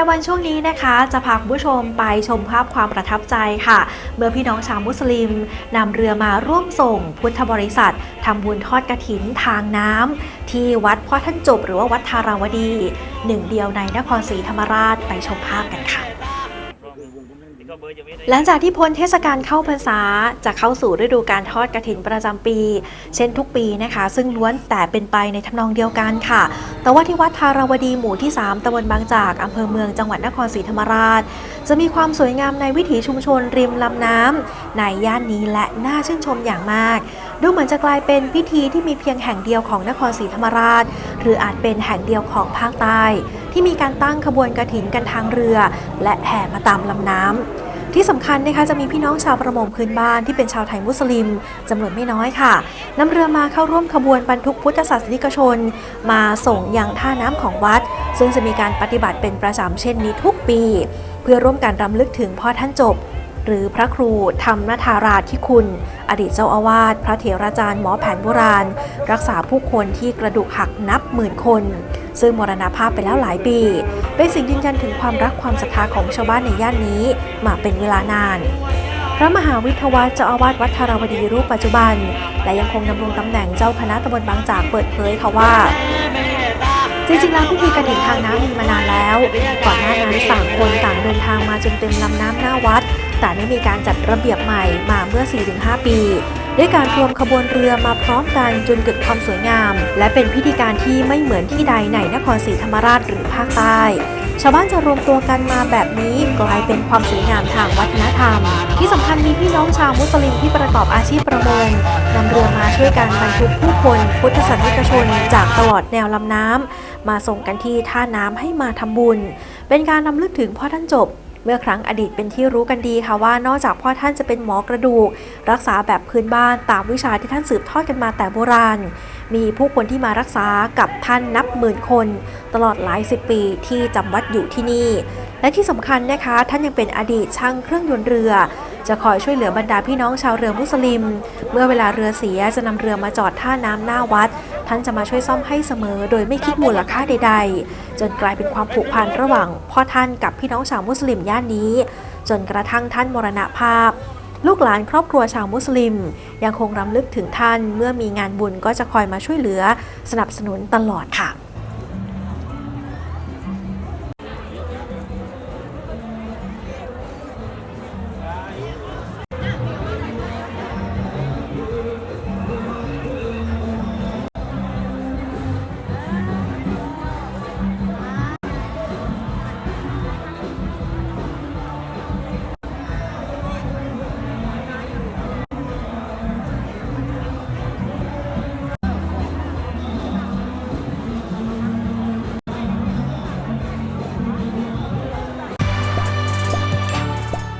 ายวันช่วงนี้นะคะ จะพาคุณผู้ชมไปชมภาพความประทับใจค่ะ เมื่อพี่น้องชาวมุสลิมนำเรือมาร่วมส่งพุทธบริษัททำบุญทอดกระถินทางน้ำที่วัดพ่อท่านจบหรือว่าวัดทาราวดี หนึ่งเดียวในนครศรีธรรมราชไปชมภาพกันค่ะ หลังจากที่พ้นเทศกาลเข้าพรรษาจะเข้าสู่ฤดูการทอดกระถินประจำปี เช่นทุกปีนะคะ ซึ่งล้วนแต่เป็นไปในทำนองเดียวกันค่ะ แต่ว่าที่วัดทารวดีหมู่ที่ 3ตำบลบางจากอำเภอเมืองจังหวัดนครศรีธรรมราช จะมีความสวยงามในวิถีชุมชนริมลำน้ำในย่านนี้และน่าชื่นชมอย่างมาก ดูเหมือนจะกลายเป็นพิธีที่มีเพียงแห่งเดียวของนครศรีธรรมราช หรืออาจเป็นแห่งเดียวของภาคใต้ที่มีการตั้งขบวนกระถินกันทางเรือ และแห่มาตามลำน้ำ ที่สำคัญนะคะจะมีพี่น้องชาวประมงพื้นบ้านที่เป็นชาวไทยมุสลิมจำนวนไม่น้อยค่ะนำเรือมาเข้าร่วมขบวนบรรทุกพุทธศาสนิกชน มาส่งยังท่าน้ำของวัด ซึ่งจะมีการปฏิบัติเป็นประจำเช่นนี้ทุกปี เพื่อร่วมกันรำลึกถึงพ่อท่านจบหรือพระครูธรรมธาราธิคุณ อดีตเจ้าอาวาส พระเถราจารย์หมอแผนโบราณ รักษาผู้คนที่กระดูกหักนับหมื่นคน ซึ่งมรณภาพไปแล้วหลายปี เป็นสิ่งยืนยันถึงความรักความศรัทธาของชาวบ้านในย่านนี้มาเป็นเวลานาน พระมหาวิทยวัฒน์เจ้าอาวาสวัดธารวดีรูปปัจจุบัน และยังคงดำรงตำแหน่งเจ้าคณะตำบลบางจากเปิดเผยค่ะว่าจริงๆแล้วพิธีกระถิ่นทางน้ำมีมานานแล้ว ก่อนหน้านั้นต่างคนต่างเดินทางมาจนเต็มลำน้ำหน้าวัด แต่ไม่มีการจัดระเบียบใหม่มาเมื่อ 4-5 ปี ด้วยการรวมขบวนเรือมาพร้อมกันจนเกิดความสวยงาม และเป็นพิธีการที่ไม่เหมือนที่ใดในนครศรีธรรมราชหรือภาคใต้ ชาวบ้านจะรวมตัวกันมาแบบนี้กลายเป็นความสวยงามทางวัฒนธรรม ที่สำคัญมีพี่น้องชาวมุสลิมที่ประกอบอาชีพประมงนำเรือมาช่วยกันบรรทุกผู้คนพุทธศาสนิกชนจากตลอดแนวลำน้ำมาส่งกันที่ท่าน้ำให้มาทำบุญ เป็นการนำลึกถึงพ่อท่านจบ เมื่อครั้งอดีตเป็นที่รู้กันดีค่ะว่านอกจากพ่อท่านจะเป็นหมอกระดูก รักษาแบบพื้นบ้านตามวิชาที่ท่านสืบทอดกันมาแต่โบราณ มีผู้คนที่มารักษากับท่านนับหมื่นคน ตลอดหลายสิบปีที่จำวัดอยู่ที่นี่ และที่สำคัญนะคะ ท่านยังเป็นอดีตช่างเครื่องยนต์เรือ จะคอยช่วยเหลือบรรดาพี่น้องชาวเรือมุสลิม เมื่อเวลาเรือเสียจะนำเรือมาจอดท่าน้ำหน้าวัด ท่านจะมาช่วยซ่อมให้เสมอ โดยไม่คิดมูลค่าใด ๆ จนกลายเป็นความผูกพันระหว่างพ่อท่านกับพี่น้องชาวมุสลิมย่านนี้ จนกระทั่งท่านมรณภาพ ลูกหลานครอบครัวชาวมุสลิม ยังคงรำลึกถึงท่านเมื่อมีงานบุญก็จะคอยมาช่วยเหลือ สนับสนุนตลอดค่ะ